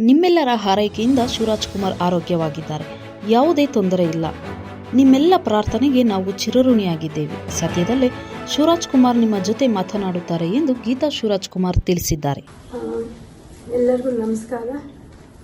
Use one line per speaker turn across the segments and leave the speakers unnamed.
ನಿಮ್ಮೆಲ್ಲರ ಹಾರೈಕೆಯಿಂದ ಶಿವರಾಜ್ ಕುಮಾರ್ ಆರೋಗ್ಯವಾಗಿದ್ದಾರೆ. ಯಾವುದೇ ತೊಂದರೆ ಇಲ್ಲ. ನಿಮ್ಮೆಲ್ಲ ಪ್ರಾರ್ಥನೆಗೆ ನಾವು ಚಿರಋಣಿಯಾಗಿದ್ದೇವೆ. ಸದ್ಯದಲ್ಲೇ ಶಿವರಾಜ್ ಕುಮಾರ್ ನಿಮ್ಮ ಜೊತೆ ಮಾತನಾಡುತ್ತಾರೆ ಎಂದು ಗೀತಾ ಶಿವರಾಜ್ ಕುಮಾರ್ ತಿಳಿಸಿದ್ದಾರೆ.
ಎಲ್ಲರಿಗೂ ನಮಸ್ಕಾರ.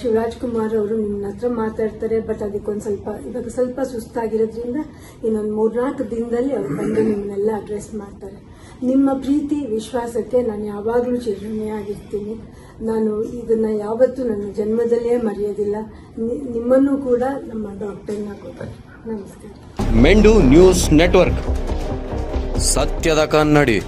ಶಿವರಾಜ್ ಕುಮಾರ್ ಅವರು ನಿಮ್ಮ ಹತ್ರ ಮಾತಾಡ್ತಾರೆ ಬಟ್ ಅದಕ್ಕೊಂದು ಸ್ವಲ್ಪ, ಇವಾಗ ಸ್ವಲ್ಪ ಸುಸ್ತಾಗಿರೋದ್ರಿಂದ ಇನ್ನೊಂದು ಮೂರ್ನಾಲ್ಕು ದಿನದಲ್ಲಿ ಅವ್ರು ಬಂದು ನಿಮ್ಮನ್ನೆಲ್ಲ ಅಡ್ರೆಸ್ ಮಾಡ್ತಾರೆ. ನಿಮ್ಮ ಪ್ರೀತಿ, ವಿಶ್ವಾಸಕ್ಕೆ ನಾನು ಯಾವಾಗಲೂ ಚಿರಣೆಯಾಗಿರ್ತೀನಿ ನಾನು ಇದನ್ನ ಯಾವತ್ತೂ ನನ್ನ ಜನ್ಮದಲ್ಲೇ ಮರೆಯೋದಿಲ್ಲ. ನಿಮ್ಮನ್ನು ಕೂಡ ನಮ್ಮ ಡಾಕ್ಟರ್ನ ನಮಸ್ಕಾರ.
ಮೆಂಡು ನ್ಯೂಸ್ ನೆಟ್ವರ್ಕ್. ಸತ್ಯದ ಕನ್ನಡಿ.